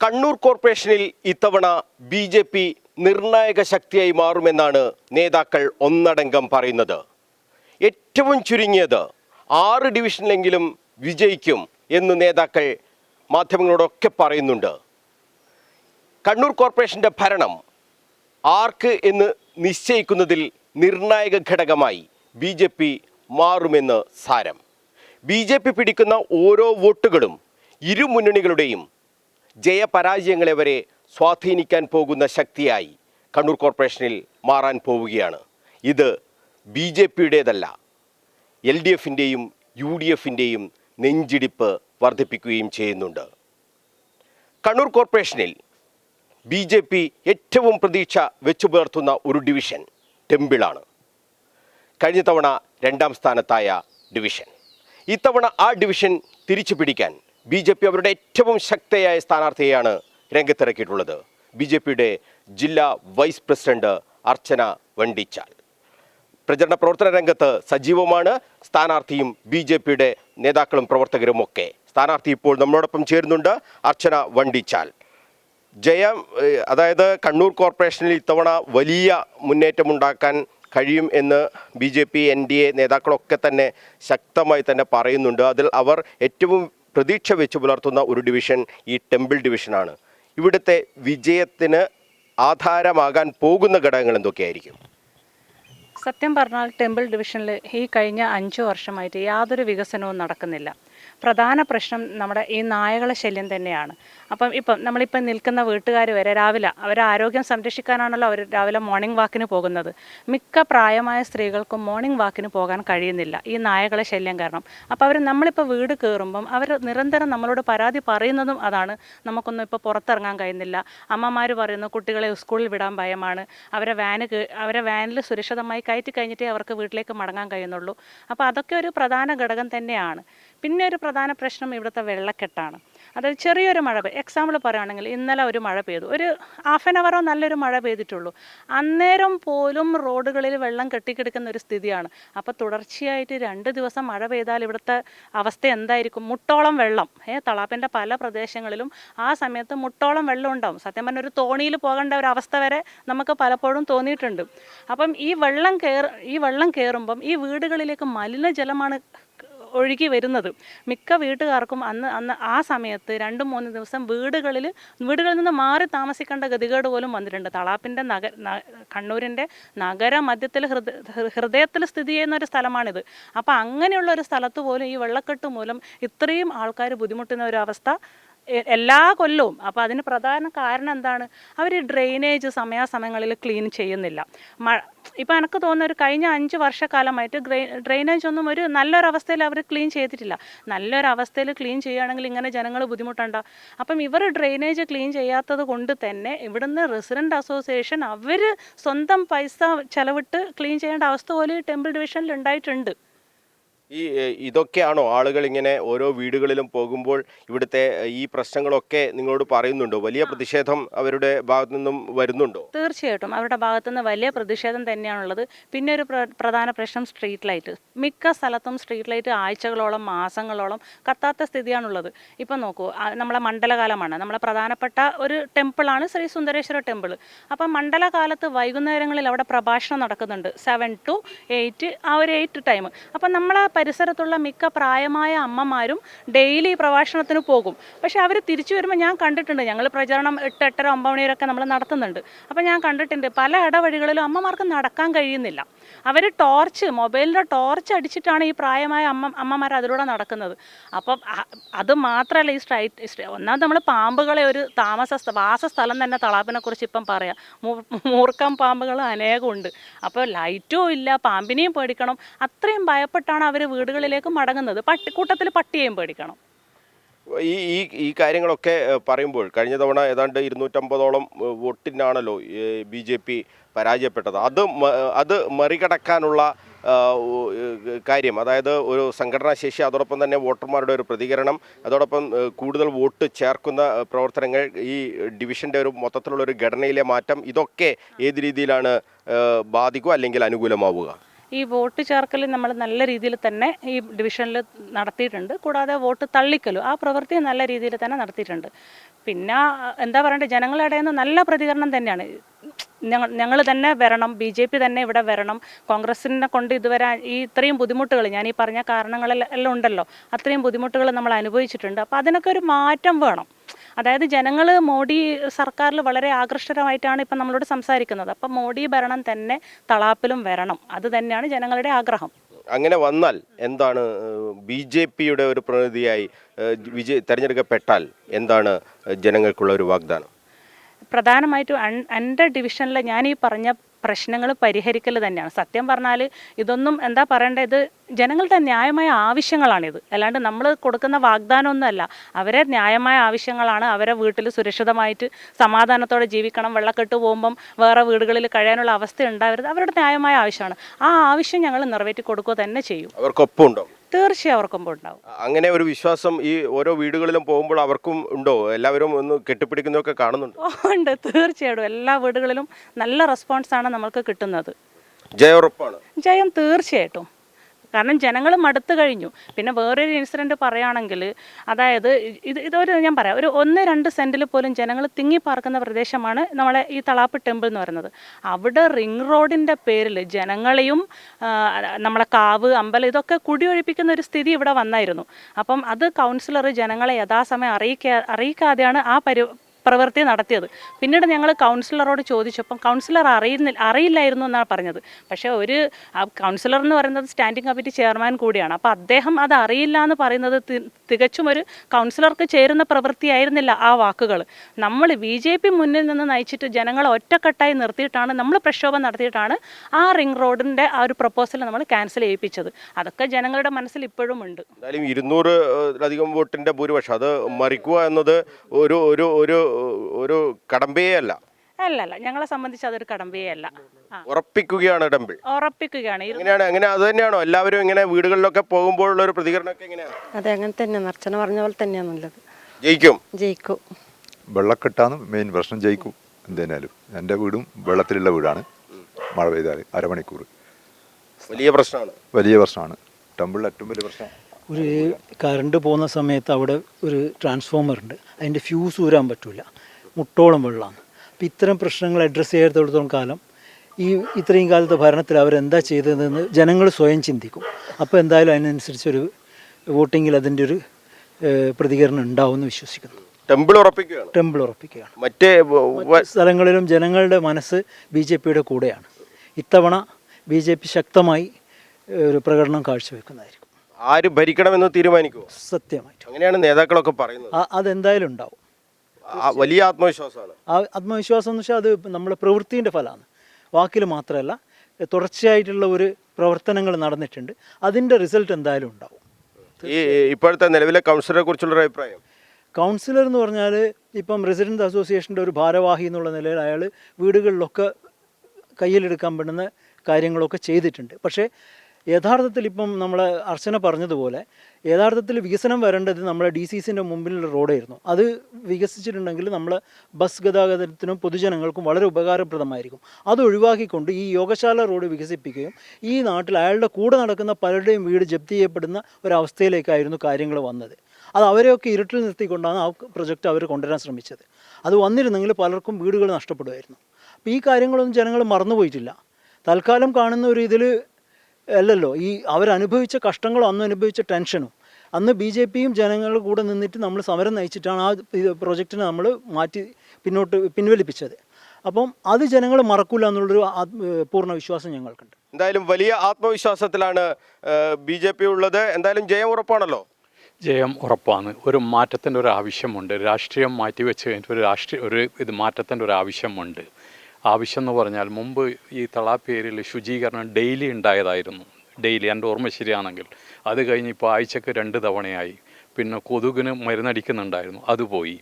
കണ്ണൂർ കോർപ്പറേഷനിൽ ഇത്തവണ B J P നിർണായക ശക്തിയായി മാറുമെന്നാണ് നേതാക്കൾ ഒന്നടങ്കം പറയുന്നത്. ഏറ്റവും ചുരുങ്ങിയത് ആറ് ഡിവിഷനിലെങ്കിലും വിജയിക്കും എന്ന് നേതാക്കൾ മാധ്യമങ്ങളോടൊക്കെ പറയുന്നുണ്ട്. കണ്ണൂർ കോർപ്പറേഷന്റെ ഭരണം ആർക്ക് എന്ന് നിശ്ചയിക്കുന്നതിൽ നിർണായക ഘടകമായി ബി ജെ പി മാറുമെന്ന് സാരം. ബി ജെ പി പിടിക്കുന്ന ഓരോ വോട്ടുകളും ഇരു മുന്നണികളുടെയും ജയപരാജയങ്ങളെ വരെ സ്വാധീനിക്കാൻ പോകുന്ന ശക്തിയായി കണ്ണൂർ കോർപ്പറേഷനിൽ മാറാൻ പോവുകയാണ്. ഇത് ബി ജെ പിയുടേതല്ല. എൽ ഡി എഫിന്റെയും യു ഡി എഫിന്റെയും നെഞ്ചിടിപ്പ് വർദ്ധിപ്പിക്കുകയും ചെയ്യുന്നുണ്ട്. കണ്ണൂർ കോർപ്പറേഷനിൽ ബി ജെ പി ഏറ്റവും പ്രതീക്ഷ വെച്ചു പുലർത്തുന്ന ഒരു ഡിവിഷൻ ടെമ്പിളാണ്. കഴിഞ്ഞ തവണ രണ്ടാം സ്ഥാനത്തായ ഡിവിഷൻ. ഇത്തവണ ആ ഡിവിഷൻ തിരിച്ചു പിടിക്കാൻ ബി ജെ പി അവരുടെ ഏറ്റവും ശക്തയായ സ്ഥാനാർത്ഥിയെയാണ് രംഗത്തിറക്കിയിട്ടുള്ളത്. ബി ജെ പിയുടെ ജില്ലാ വൈസ് പ്രസിഡന്റ് അർച്ചന വണ്ടിച്ചാൽ. പ്രചരണ പ്രവർത്തന രംഗത്ത് സജീവമാണ്. സ്ഥാനാർത്ഥിയും ബി ജെ പിയുടെ നേതാക്കളും പ്രവർത്തകരും ഒക്കെ. സ്ഥാനാർത്ഥി ഇപ്പോൾ നമ്മളോടൊപ്പം ചേരുന്നുണ്ട് അർച്ചന വണ്ടിച്ചാൽ. ജയം അതായത് കണ്ണൂർ കോർപ്പറേഷനിൽ ഇത്തവണ വലിയ മുന്നേറ്റമുണ്ടാക്കാൻ കഴിയും എന്ന് B J P N D A നേതാക്കളൊക്കെ തന്നെ ശക്തമായി തന്നെ പറയുന്നുണ്ട്. അതിൽ അവർ ഏറ്റവും പ്രതീക്ഷ വെച്ച് പുലർത്തുന്ന ഒരു ഡിവിഷൻ ഈ ടെമ്പിൾ ഡിവിഷനാണ്. ഇവിടുത്തെ വിജയത്തിന് ആധാരമാകാൻ പോകുന്ന ഘടകങ്ങൾ എന്തൊക്കെയായിരിക്കും? സത്യം പറഞ്ഞാൽ ടെമ്പിൾ ഡിവിഷനിൽ ഈ കഴിഞ്ഞ അഞ്ചു വർഷമായിട്ട് യാതൊരു വികസനവും നടക്കുന്നില്ല. പ്രധാന പ്രശ്നം നമ്മുടെ ഈ നായകളെ ശല്യം തന്നെയാണ്. അപ്പം ഇപ്പം നമ്മളിപ്പം നിൽക്കുന്ന വീട്ടുകാർ വരെ രാവിലെ അവരെ ആരോഗ്യം സംരക്ഷിക്കാനാണല്ലോ അവർ രാവിലെ മോർണിംഗ് വാക്കിന് പോകുന്നത്. മിക്ക പ്രായമായ സ്ത്രീകൾക്കും മോർണിംഗ് വാക്കിന് പോകാൻ കഴിയുന്നില്ല ഈ നായകളെ ശല്യം കാരണം. അപ്പോൾ അവർ നമ്മളിപ്പോൾ വീട് കയറുമ്പം അവർ നിരന്തരം നമ്മളോട് പരാതി പറയുന്നതും അതാണ്. നമുക്കൊന്നും ഇപ്പോൾ പുറത്തിറങ്ങാൻ കഴിയുന്നില്ല. അമ്മമാർ പറയുന്നു കുട്ടികളെ സ്കൂളിൽ വിടാൻ ഭയമാണ്. അവരെ വാന് അവരെ വാനിൽ സുരക്ഷിതമായി കയറ്റി കഴിഞ്ഞിട്ടേ അവർക്ക് വീട്ടിലേക്ക് മടങ്ങാൻ കഴിയുന്നുള്ളൂ. അപ്പോൾ അതൊക്കെ ഒരു പ്രധാന ഘടകം തന്നെയാണ്. പിന്നെ ഒരു പ്രധാന പ്രശ്നം ഇവിടുത്തെ വെള്ളക്കെട്ടാണ്. അതായത് ചെറിയൊരു മഴ പെയ്യും എക്സാമ്പിൾ പറയുകയാണെങ്കിൽ ഇന്നലെ ഒരു മഴ പെയ്തു. ഒരു ഹാഫ് ആൻ അവറോ നല്ലൊരു മഴ പെയ്തിട്ടുള്ളൂ. അന്നേരം പോലും റോഡുകളിൽ വെള്ളം കെട്ടിക്കിടക്കുന്ന ഒരു സ്ഥിതിയാണ്. അപ്പോൾ തുടർച്ചയായിട്ട് രണ്ട് ദിവസം മഴ പെയ്താൽ ഇവിടുത്തെ അവസ്ഥ എന്തായിരിക്കും? മുട്ടോളം വെള്ളം. ഏ തളാപ്പിന്റെ പല പ്രദേശങ്ങളിലും ആ സമയത്ത് മുട്ടോളം വെള്ളം ഉണ്ടാവും. സത്യം പറഞ്ഞാൽ ഒരു തോണിയിൽ പോകേണ്ട ഒരു അവസ്ഥ വരെ നമുക്ക് പലപ്പോഴും തോന്നിയിട്ടുണ്ട്. അപ്പം ഈ വെള്ളം കയറി ഈ വെള്ളം കയറുമ്പം ഈ വീടുകളിലേക്ക് മലിനജലമാണ് ഒഴുകി വരുന്നത്. മിക്ക വീട്ടുകാർക്കും അന്ന് അന്ന് ആ സമയത്ത് രണ്ടും മൂന്ന് ദിവസം വീടുകളിൽ വീടുകളിൽ നിന്ന് മാറി താമസിക്കേണ്ട ഗതികേട് പോലും വന്നിട്ടുണ്ട്. തളാപ്പിന്റെ നഗ കണ്ണൂരിന്റെ നഗര മധ്യത്തിൽ ഹൃദയ ഹൃദയത്തിൽ സ്ഥിതി ചെയ്യുന്ന ഒരു സ്ഥലമാണിത്. അപ്പോൾ അങ്ങനെയുള്ള ഒരു സ്ഥലത്ത് പോലും ഈ വെള്ളക്കെട്ട് മൂലം ഇത്രയും ആൾക്കാർ ബുദ്ധിമുട്ടുന്ന ഒരു അവസ്ഥ എല്ലാ കൊല്ലവും. അപ്പോൾ അതിന് പ്രധാന കാരണം എന്താണ്? അവർ ഡ്രെയിനേജ് സമയാസമയങ്ങളിൽ ക്ലീൻ ചെയ്യുന്നില്ല. മഴ ഇപ്പോൾ എനിക്ക് തോന്നുന്ന ഒരു കഴിഞ്ഞ അഞ്ച് വർഷക്കാലമായിട്ട് ഡ്രെയിനേജ് ഒന്നും ഒരു നല്ലൊരവസ്ഥയിൽ അവർ ക്ലീൻ ചെയ്തിട്ടില്ല. നല്ലൊരവസ്ഥയിൽ ക്ലീൻ ചെയ്യുകയാണെങ്കിൽ ഇങ്ങനെ ജനങ്ങൾ ബുദ്ധിമുട്ടണ്ട. അപ്പം ഇവർ ഡ്രെയിനേജ് ക്ലീൻ ചെയ്യാത്തത് കൊണ്ട് തന്നെ ഇവിടുന്ന് റെസിഡന്റ് അസോസിയേഷൻ അവർ സ്വന്തം പൈസ ചെലവിട്ട് ക്ലീൻ ചെയ്യേണ്ട അവസ്ഥ പോലും ടെമ്പിൾ ഡിവിഷനിൽ ഉണ്ടായിട്ടുണ്ട്. ഈ ഇതൊക്കെയാണോ ആളുകൾ ഇങ്ങനെ ഓരോ വീടുകളിലും പോകുമ്പോൾ ഇവിടുത്തെ ഈ പ്രശ്നങ്ങളൊക്കെ നിങ്ങളോട് പറയുന്നുണ്ടോ? വലിയ പ്രതിഷേധം അവരുടെ ഭാഗത്തു നിന്നും വരുന്നുണ്ടോ? തീർച്ചയായിട്ടും. അവരുടെ ഭാഗത്തു നിന്ന് വലിയ പ്രതിഷേധം തന്നെയാണുള്ളത്. പിന്നെ ഒരു പ്രധാന പ്രശ്നം സ്ട്രീറ്റ് ലൈറ്റ്. മിക്ക സ്ഥലത്തും സ്ട്രീറ്റ് ലൈറ്റ് ആഴ്ചകളോളം മാസങ്ങളോളം കത്താത്ത സ്ഥിതിയാണുള്ളത്. ഇപ്പം നോക്കൂ നമ്മളെ മണ്ഡലകാലമാണ്. നമ്മളെ പ്രധാനപ്പെട്ട ഒരു ടെമ്പിളാണ് ശ്രീ സുന്ദരേശ്വര ടെമ്പിൾ അപ്പം മണ്ഡലകാലത്ത് വൈകുന്നേരങ്ങളിൽ അവിടെ പ്രഭാഷണം നടക്കുന്നുണ്ട്. സെവൻ ടു എയ്റ്റ് ആ ഒരു എയ്റ്റ് ടൈം. അപ്പം നമ്മളെ പരിസരത്തുള്ള മിക്ക പ്രായമായ അമ്മമാരും ഡെയിലി പ്രഭാഷണത്തിന് പോകും. പക്ഷെ അവർ തിരിച്ചു വരുമ്പോൾ ഞാൻ കണ്ടിട്ടുണ്ട്. ഞങ്ങൾ പ്രചരണം എട്ട് എട്ടര ഒമ്പത് മണി വരെയൊക്കെ നമ്മൾ നടത്തുന്നുണ്ട്. അപ്പോൾ ഞാൻ കണ്ടിട്ടുണ്ട് പല ഇടവഴികളിലും അമ്മമാർക്ക് നടക്കാൻ കഴിയുന്നില്ല. അവർ ടോർച്ച് മൊബൈലിന്റെ ടോർച്ച് അടിച്ചിട്ടാണ് ഈ പ്രായമായ അമ്മ അമ്മമാർ അതിലൂടെ നടക്കുന്നത്. അപ്പം അത് മാത്രമല്ല ഈ സ്ട്രൈറ്റ് ഒന്നാമത് നമ്മൾ പാമ്പുകളെ ഒരു താമസ സ്ഥ- വാസസ്ഥലം തന്നെ തളാപ്പിനെ കുറിച്ച് ഇപ്പം പറയാം. മൂർക്കം പാമ്പുകൾ അനേകമുണ്ട്. അപ്പോൾ ലൈറ്റും ഇല്ല പാമ്പിനെയും പേടിക്കണം. അത്രയും ഭയപ്പെട്ടാണ് അവർ വീടുകളിലേക്ക് മടങ്ങുന്നത്. പട്ടി കൂട്ടത്തിൽ പട്ടിയെയും പേടിക്കണം. ഈ ഈ ഈ കാര്യങ്ങളൊക്കെ പറയുമ്പോൾ കഴിഞ്ഞ തവണ ഏതാണ്ട് ഇരുന്നൂറ്റമ്പതോളം വോട്ടിനാണല്ലോ ബി ജെ പി പരാജയപ്പെട്ടത്. അത് അത് മറികടക്കാനുള്ള കാര്യം. അതായത് ഒരു സംഘടനാ ശേഷി അതോടൊപ്പം തന്നെ വോട്ടർമാരുടെ ഒരു പ്രതികരണം അതോടൊപ്പം കൂടുതൽ വോട്ട് ചേർക്കുന്ന പ്രവർത്തനങ്ങൾ ഈ ഡിവിഷന്റെ ഒരു മൊത്തത്തിലുള്ള ഒരു ഘടനയിലെ മാറ്റം ഇതൊക്കെ ഏത് രീതിയിലാണ് ബാധിക്കുക അല്ലെങ്കിൽ അനുകൂലമാവുക? ഈ വോട്ട് ചേർക്കൽ നമ്മൾ നല്ല രീതിയിൽ തന്നെ ഈ ഡിവിഷനിൽ നടത്തിയിട്ടുണ്ട്. കൂടാതെ വോട്ട് തള്ളിക്കലും ആ പ്രവൃത്തി നല്ല രീതിയിൽ തന്നെ നടത്തിയിട്ടുണ്ട്. പിന്നെ എന്താ പറയണ്ടേ ജനങ്ങളുടെ നിന്ന് നല്ല പ്രതികരണം തന്നെയാണ്. ഞങ്ങൾ ഞങ്ങൾ തന്നെ വരണം ബി ജെ പി തന്നെ ഇവിടെ വരണം. കോൺഗ്രസിനെ കൊണ്ട് ഇതുവരെ ഈ ഇത്രയും ബുദ്ധിമുട്ടുകൾ ഞാൻ ഈ പറഞ്ഞ കാരണങ്ങളെല്ലാം ഉണ്ടല്ലോ അത്രയും ബുദ്ധിമുട്ടുകൾ നമ്മൾ അനുഭവിച്ചിട്ടുണ്ട്. അപ്പോൾ അതിനൊക്കെ ഒരു മാറ്റം വേണം. അതായത് ജനങ്ങൾ മോഡി സർക്കാരിൽ വളരെ ആകർഷകമായിട്ടാണ് ഇപ്പം നമ്മളോട് സംസാരിക്കുന്നത്. അപ്പം മോഡി ഭരണം തന്നെ തളാപ്പിലും വരണം. അത് തന്നെയാണ് ജനങ്ങളുടെ ആഗ്രഹം. അങ്ങനെ വന്നാൽ എന്താണ് ബി ജെ പിയുടെ ഒരു പ്രതിനിധിയായി വിജയ് തെരഞ്ഞെടുക്കപ്പെട്ടാൽ എന്താണ് ജനങ്ങൾക്കുള്ള ഒരു വാഗ്ദാനം? പ്രധാനമായിട്ടും എന്റെ ഡിവിഷനിൽ ഞാൻ ഈ പറഞ്ഞ പ്രശ്നങ്ങൾ പരിഹരിക്കൽ തന്നെയാണ്. സത്യം പറഞ്ഞാൽ ഇതൊന്നും എന്താ പറയേണ്ടത് ജനങ്ങളുടെ ന്യായമായ ആവശ്യങ്ങളാണിത്. അല്ലാണ്ട് നമ്മൾ കൊടുക്കുന്ന വാഗ്ദാനമൊന്നുമല്ല. അവരെ ന്യായമായ ആവശ്യങ്ങളാണ് അവരെ വീട്ടിൽ സുരക്ഷിതമായിട്ട് സമാധാനത്തോടെ ജീവിക്കണം. വെള്ളക്കെട്ട് പോകുമ്പം വേറെ വീടുകളിൽ കഴിയാനുള്ള അവസ്ഥ ഉണ്ടാവരുത്. അവരുടെ ന്യായമായ ആവശ്യമാണ്. ആ ആവശ്യം ഞങ്ങൾ നിറവേറ്റി കൊടുക്കുക തന്നെ ചെയ്യും. അവർക്കൊപ്പം തീർച്ചയായും അവർക്കും ഉണ്ടാവും. അങ്ങനെ ഒരു വിശ്വാസം ഈ ഓരോ വീടുകളിലും പോകുമ്പോൾ അവർക്കും ഉണ്ടോ? എല്ലാവരും ഒന്ന് കെട്ടിപ്പിടിക്കുന്നതൊക്കെ കാണുന്നുണ്ട്. ഉണ്ട്. തീർച്ചയായിട്ടും എല്ലാ വീടുകളിലും നല്ല റെസ്പോൺസാണ് നമ്മൾക്ക് കിട്ടുന്നത്. ജയ ഉറപ്പാണ്. ജയം തീർച്ചയായിട്ടും. കാരണം ജനങ്ങൾ മടുത്തു കഴിഞ്ഞു. പിന്നെ വേറൊരു ഇൻസിഡന്റ് പറയുകയാണെങ്കിൽ അതായത് ഇത് ഇതൊരു ഞാൻ പറയാം. ഒരു ഒന്ന് രണ്ട് സെന്റിൽ പോലും ജനങ്ങൾ തിങ്ങി പാർക്കുന്ന പ്രദേശമാണ് നമ്മളെ ഈ തളാപ്പ് ടെമ്പിൾ എന്ന് പറയുന്നത്. അവിടെ റിംഗ് റോഡിന്റെ പേരിൽ ജനങ്ങളെയും നമ്മളെ കാവ് അമ്പലം ഇതൊക്കെ കുടിയൊഴിപ്പിക്കുന്ന ഒരു സ്ഥിതി ഇവിടെ വന്നായിരുന്നു. അപ്പം അത് കൗൺസിലർ ജനങ്ങളെ യഥാസമയം അറിയിക്കാ അറിയിക്കാതെയാണ് ആ പരി പ്രവൃത്തി നടത്തിയത്. പിന്നീട് ഞങ്ങൾ കൗൺസിലറോട് ചോദിച്ചപ്പം കൗൺസിലർ അറിയുന്നില്ല അറിയില്ലായിരുന്നു എന്നാണ് പറഞ്ഞത്. പക്ഷേ ഒരു കൗൺസിലർ എന്ന് പറയുന്നത് സ്റ്റാൻഡിംഗ് കമ്മിറ്റി ചെയർമാൻ കൂടിയാണ്. അപ്പോൾ അദ്ദേഹം അത് അറിയില്ല എന്ന് പറയുന്നത് തികച്ചും ഒരു കൗൺസിലർക്ക് ചേരുന്ന പ്രവൃത്തിയായിരുന്നില്ല ആ വാക്കുകൾ നമ്മൾ ബി ജെ പി മുന്നിൽ നിന്ന് നയിച്ചിട്ട് ജനങ്ങളെ ഒറ്റക്കെട്ടായി നിർത്തിയിട്ടാണ് നമ്മൾ പ്രക്ഷോഭം നടത്തിയിട്ടാണ് ആ റിംഗ് റോഡിന്റെ ആ ഒരു പ്രപ്പോസൽ നമ്മൾ ക്യാൻസൽ ചെയ്യിപ്പിച്ചത്. അതൊക്കെ ജനങ്ങളുടെ മനസ്സിൽ ഇപ്പോഴും ഉണ്ട്. എന്തായാലും ഇരുന്നൂറ് അധികം വോട്ടിന്റെ ഭൂരിപക്ഷം. അത് മറിക്കുക എന്നത് ഒരു ഒരു ഒരു ഒരു കടമ്പയേ അല്ല. അല്ല അല്ല ഞങ്ങളെ സംബന്ധിച്ച് അതൊരു കടമ്പയേ അല്ല. ഉറപ്പിക്കുകയാണ് ടെമ്പിൾ ഉറപ്പിക്കുകയാണ്. എങ്ങനെയാണ് എങ്ങനെ അത് തന്നെയാണോ? എല്ലാവരും ഇങ്ങനെ വീടുകളിലൊക്കെ പോകുമ്പോഴുള്ള ഒരു പ്രതികരണമൊക്കെ എങ്ങനെയാണ്? അതെ അങ്ങനെ തന്നെയാണ് അർച്ചന പറഞ്ഞ പോലെ തന്നെയാണ് നല്ലത്. ജയിക്കും. ജയിക്കും. വെള്ളക്കെട്ടാണ് മെയിൻ പ്രശ്നം ജയിക്കും എന്തായാലും എന്റെ വീടും വെള്ളത്തിലുള്ള വീടാണ്. മഴ പെയ്താൽ അരമണിക്കൂർ വലിയ പ്രശ്നമാണ്. വലിയ പ്രശ്നമാണ്. ടെമ്പിളിൽ ഏറ്റവും വലിയ പ്രശ്നം. ഒരു കറണ്ട് പോകുന്ന സമയത്ത് അവിടെ ഒരു ട്രാൻസ്ഫോമർ ഉണ്ട്. അതിന്റെ ഫ്യൂസ് ഊരാൻ പറ്റില്ല മുട്ടോളം വെള്ളമാണ്. അപ്പോൾ ഇത്തരം പ്രശ്നങ്ങൾ അഡ്രസ്സ് ചെയ്യാത്തടത്തോളം കാലം ഈ ഇത്രയും കാലത്തെ ഭരണത്തിൽ അവരെന്താ ചെയ്തതെന്ന് ജനങ്ങൾ സ്വയം ചിന്തിക്കും. അപ്പോൾ എന്തായാലും അതിനനുസരിച്ചൊരു വോട്ടിങ്ങിൽ അതിന്റെ ഒരു പ്രതികരണം ഉണ്ടാവുമെന്ന് വിശ്വസിക്കുന്നു. ടെമ്പിൾ ഉറപ്പിക്കുകയാണ്. ടെമ്പിൾ ഉറപ്പിക്കുകയാണ്. മറ്റേ സ്ഥലങ്ങളിലും ജനങ്ങളുടെ മനസ്സ് ബി ജെ പിയുടെ കൂടെയാണ്. ഇത്തവണ ബി ജെ പി ശക്തമായി ഒരു പ്രകടനം കാഴ്ചവെക്കുന്നതായിരിക്കും. ആര് ഭരിക്കണമെന്ന് തീരുമാനിക്കുമോ സത്യമായിട്ട്. അങ്ങനെയാണ് നേതാക്കളൊക്കെ പറയുന്നത്. ആ- അതെന്തായാലും ഉണ്ടാവും. ആ വലിയ ആത്മവിശ്വാസമാണ്. ആ ആത്മവിശ്വാസം എന്ന് വെച്ചാൽ അത് നമ്മുടെ പ്രവൃത്തിന്റെ ഫലമാണ്. വാക്കിൽ മാത്രമല്ല തുടർച്ചയായിട്ടുള്ള ഒരു പ്രവർത്തനങ്ങൾ നടന്നിട്ടുണ്ട്. അതിന്റെ റിസൾട്ട് എന്തായാലും ഉണ്ടാവും. ഈ ഇപ്പോഴത്തെ നിലവിലെ കൗൺസിലറെ കുറിച്ചുള്ള അഭിപ്രായം? കൗൺസിലർ എന്ന് പറഞ്ഞാൽ ഇപ്പം റെസിഡൻസ് അസോസിയേഷന്റെ ഒരു ഭാരവാഹി എന്നുള്ള നിലയിൽ അയാൾ വീടുകളിലൊക്കെ കയ്യിലെടുക്കാൻ പറ്റുന്ന കാര്യങ്ങളൊക്കെ ചെയ്തിട്ടുണ്ട്. പക്ഷേ യഥാർത്ഥത്തിൽ ഇപ്പം നമ്മൾ അർച്ചന പറഞ്ഞതുപോലെ യഥാർത്ഥത്തിൽ വികസനം വരേണ്ടത് നമ്മുടെ ഡി സി സിന്റെ മുമ്പിലുള്ള റോഡായിരുന്നു. അത് വികസിച്ചിട്ടുണ്ടെങ്കിൽ നമ്മൾ ബസ് ഗതാഗതത്തിനും പൊതുജനങ്ങൾക്കും വളരെ ഉപകാരപ്രദമായിരിക്കും. അത് ഒഴിവാക്കിക്കൊണ്ട് ഈ യോഗശാല റോഡ് വികസിപ്പിക്കുകയും ഈ നാട്ടിൽ അയാളുടെ കൂടെ നടക്കുന്ന പലരുടെയും വീട് ജപ്തി ചെയ്യപ്പെടുന്ന ഒരവസ്ഥയിലേക്കായിരുന്നു കാര്യങ്ങൾ വന്നത്. അത് അവരെയൊക്കെ ഇരുട്ടിൽ നിർത്തിക്കൊണ്ടാണ് ആ പ്രൊജക്റ്റ് അവർ കൊണ്ടുവരാൻ ശ്രമിച്ചത്. അത് വന്നിരുന്നെങ്കിൽ പലർക്കും വീടുകൾ നഷ്ടപ്പെടുമായിരുന്നു. അപ്പോൾ ഈ കാര്യങ്ങളൊന്നും ജനങ്ങൾ മറന്നുപോയിട്ടില്ല. തൽക്കാലം കാണുന്ന ഒരു ഇതിൽ അല്ലല്ലോ ഈ അവരനുഭവിച്ച കഷ്ടങ്ങളോ അന്ന് അനുഭവിച്ച ടെൻഷനോ. അന്ന് ബി ജെ പിയും ജനങ്ങളുടെ കൂടെ നിന്നിട്ട് നമ്മൾ സമരം നയിച്ചിട്ടാണ് ആ പ്രൊജക്റ്റിനെ നമ്മൾ മാറ്റി പിന്നോട്ട് പിൻവലിപ്പിച്ചത്. അപ്പം അത് ജനങ്ങൾ മറക്കൂല എന്നുള്ളൊരു പൂർണ വിശ്വാസം ഞങ്ങൾക്കുണ്ട്. എന്തായാലും വലിയ ആത്മവിശ്വാസത്തിലാണ് ബി ജെ പി ഉള്ളത്. എന്തായാലും ജയം ഉറപ്പാണല്ലോ? ജയം ഉറപ്പാണ്. ഒരു മാറ്റത്തിന്റെ ഒരു ആവശ്യമുണ്ട്. രാഷ്ട്രീയം മാറ്റിവെച്ച് കഴിഞ്ഞിട്ട് ഒരു രാഷ്ട്രീയ ഒരു ഇത് മാറ്റത്തിന്റെ ഒരു ആവശ്യമുണ്ട്. ആവശ്യം എന്ന് പറഞ്ഞാൽ മുമ്പ് ഈ തളാപ്പേരിൽ ശുചീകരണം ഡെയിലി ഉണ്ടായതായിരുന്നു. ഡെയിലി എന്റെ ഓർമ്മ ശരിയാണെങ്കിൽ അത് കഴിഞ്ഞ് ഇപ്പോൾ ആഴ്ചക്ക് രണ്ട് തവണയായി. പിന്നെ കൊതുകിന് മരുന്നടിക്കുന്നുണ്ടായിരുന്നു. അത് പോയി.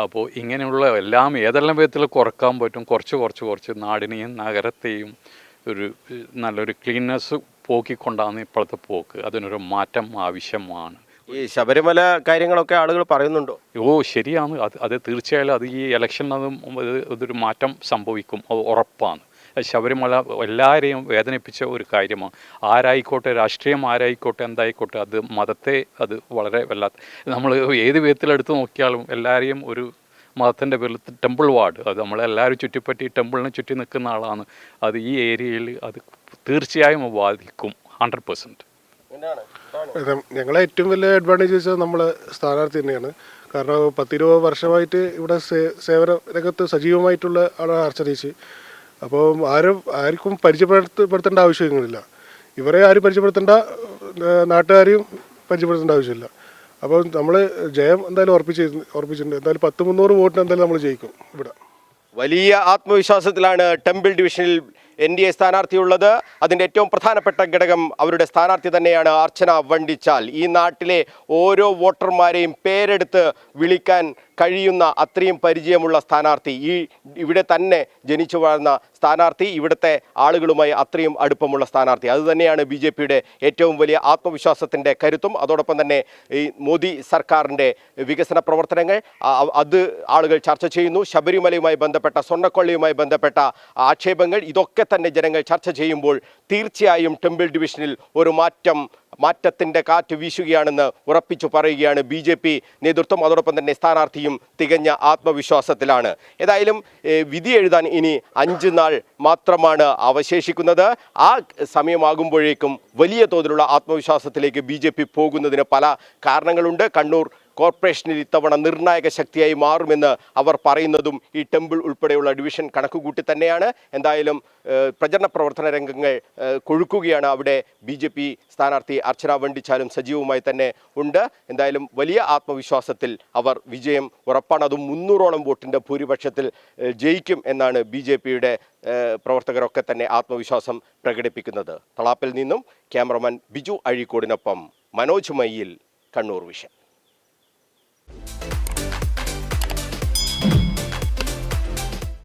അപ്പോൾ ഇങ്ങനെയുള്ള എല്ലാം ഏതെല്ലാം വിധത്തിൽ കുറയ്ക്കാൻ പറ്റും കുറച്ച് കുറച്ച് കുറച്ച് നാടിനെയും നഗരത്തെയും ഒരു നല്ലൊരു ക്ലീൻനെസ് പോക്കിക്കൊണ്ടാണ് ഇപ്പോഴത്തെ പോക്ക്. അതിനൊരു മാറ്റം ആവശ്യമാണ്. ഈ ശബരിമല കാര്യങ്ങളൊക്കെ ആളുകൾ പറയുന്നുണ്ടോ? ഓ ശരിയാണ്. അത് അത് തീർച്ചയായും അത് ഈ ഇലക്ഷൻ അത് ഇതൊരു മാറ്റം സംഭവിക്കും. അത് ഉറപ്പാണ്. ശബരിമല എല്ലാവരെയും വേദനിപ്പിച്ച ഒരു കാര്യമാണ്. ആരായിക്കോട്ടെ രാഷ്ട്രീയം ആരായിക്കോട്ടെ എന്തായിക്കോട്ടെ അത് മതത്തെ അത് വളരെ വല്ലാത്ത. നമ്മൾ ഏത് വിധത്തിലെടുത്ത് നോക്കിയാലും എല്ലാവരെയും ഒരു മതത്തിന്റെ പേരിൽ ടെമ്പിൾ വാർഡ്. അത് നമ്മളെല്ലാവരും ചുറ്റിപ്പറ്റി ടെമ്പിളിനെ ചുറ്റി നിൽക്കുന്ന ആളാണ്. അത് ഈ ഏരിയയിൽ അത് തീർച്ചയായും ബാധിക്കും. Hundred percent. ഞങ്ങളെ ഏറ്റവും വലിയ അഡ്വാന്റേജ് വെച്ചാൽ നമ്മൾ സ്ഥാനാർത്ഥി തന്നെയാണ്. കാരണം പത്തിരുപത് വർഷമായിട്ട് ഇവിടെ സേ- സേവന രംഗത്ത് സജീവമായിട്ടുള്ള ആളാണ് അർച്ചനീച്ച് അപ്പോൾ ആരും ആർക്കും പരിചയപ്പെടുത്തപ്പെടുത്തേണ്ട ആവശ്യങ്ങളില്ല. ഇവരെ ആരും പരിചയപ്പെടുത്തേണ്ട നാട്ടുകാരെയും പരിചയപ്പെടുത്തേണ്ട ആവശ്യമില്ല. അപ്പോൾ നമ്മൾ ജയം എന്തായാലും ഉറപ്പിച്ച് ഉറപ്പിച്ചിട്ടുണ്ട്. എന്തായാലും പത്ത് മുന്നൂറ് വോട്ടിന് എന്തായാലും നമ്മൾ ജയിക്കും ഇവിടെ. വലിയ ആത്മവിശ്വാസത്തിലാണ് ടെമ്പിൾ ഡിവിഷനിൽ എൻ ഡി എ സ്ഥാനാർത്ഥിയുള്ളത്. അതിന്റെ ഏറ്റവും പ്രധാനപ്പെട്ട ഘടകം അവരുടെ സ്ഥാനാർത്ഥി തന്നെയാണ് അർച്ചന വണ്ടിച്ചാൽ. ഈ നാട്ടിലെ ഓരോ വോട്ടർമാരെയും പേരെടുത്ത് വിളിക്കാൻ കഴിയുന്ന അത്രയും പരിചയമുള്ള സ്ഥാനാർത്ഥി. ഈ ഇവിടെ തന്നെ ജനിച്ചു വളർന്ന സ്ഥാനാർത്ഥി ഇവിടുത്തെ ആളുകളുമായി അത്രയും അടുപ്പമുള്ള സ്ഥാനാർത്ഥി. അതുതന്നെയാണ് ബി ജെ പിയുടെ ഏറ്റവും വലിയ ആത്മവിശ്വാസത്തിന്റെ കരുത്തും. അതോടൊപ്പം തന്നെ ഈ മോദി സർക്കാരിന്റെ വികസന പ്രവർത്തനങ്ങൾ അത് ആളുകൾ ചർച്ച ചെയ്യുന്നു. ശബരിമലയുമായി ബന്ധപ്പെട്ട സ്വർണക്കൊള്ളയുമായി ബന്ധപ്പെട്ട ആക്ഷേപങ്ങൾ ഇതൊക്കെ തന്നെ ജനങ്ങൾ ചർച്ച ചെയ്യുമ്പോൾ തീർച്ചയായും ടെമ്പിൾ ഡിവിഷനിൽ ഒരു മാറ്റം മാറ്റത്തിന്റെ കാറ്റ് വീശുകയാണെന്ന് ഉറപ്പിച്ചു പറയുകയാണ് ബി നേതൃത്വം. അതോടൊപ്പം തന്നെ സ്ഥാനാർത്ഥിയും തികഞ്ഞ ആത്മവിശ്വാസത്തിലാണ്. ഏതായാലും വിധി എഴുതാൻ ഇനി അഞ്ച് നാൾ മാത്രമാണ് അവശേഷിക്കുന്നത്. ആ സമയമാകുമ്പോഴേക്കും വലിയ തോതിലുള്ള ആത്മവിശ്വാസത്തിലേക്ക് ബി പോകുന്നതിന് പല കാരണങ്ങളുണ്ട്. കണ്ണൂർ കോർപ്പറേഷനിൽ ഇത്തവണ നിർണായക ശക്തിയായി മാറുമെന്ന് അവർ പറയുന്നതും ഈ ടെമ്പിൾ ഉൾപ്പെടെയുള്ള ഡിവിഷൻ കണക്കുകൂട്ടി തന്നെയാണ്. എന്തായാലും പ്രചരണ പ്രവർത്തന രംഗങ്ങൾ കൊഴുക്കുകയാണ് അവിടെ ബി ജെ പി സ്ഥാനാർത്ഥി അർച്ചന വണ്ടിച്ചാലും സജീവമായി തന്നെ ഉണ്ട്. എന്തായാലും വലിയ ആത്മവിശ്വാസത്തിൽ അവർ വിജയം ഉറപ്പാണ്. അതും മുന്നൂറോളം വോട്ടിന്റെ ഭൂരിപക്ഷത്തിൽ ജയിക്കും എന്നാണ് ബി ജെ പിയുടെ പ്രവർത്തകരൊക്കെ തന്നെ ആത്മവിശ്വാസം പ്രകടിപ്പിക്കുന്നത്. തളാപ്പിൽ നിന്നും ക്യാമറമാൻ ബിജു അഴീക്കോടിനൊപ്പം മനോജ് മയ്യിൽ കണ്ണൂർ വിഷൻ.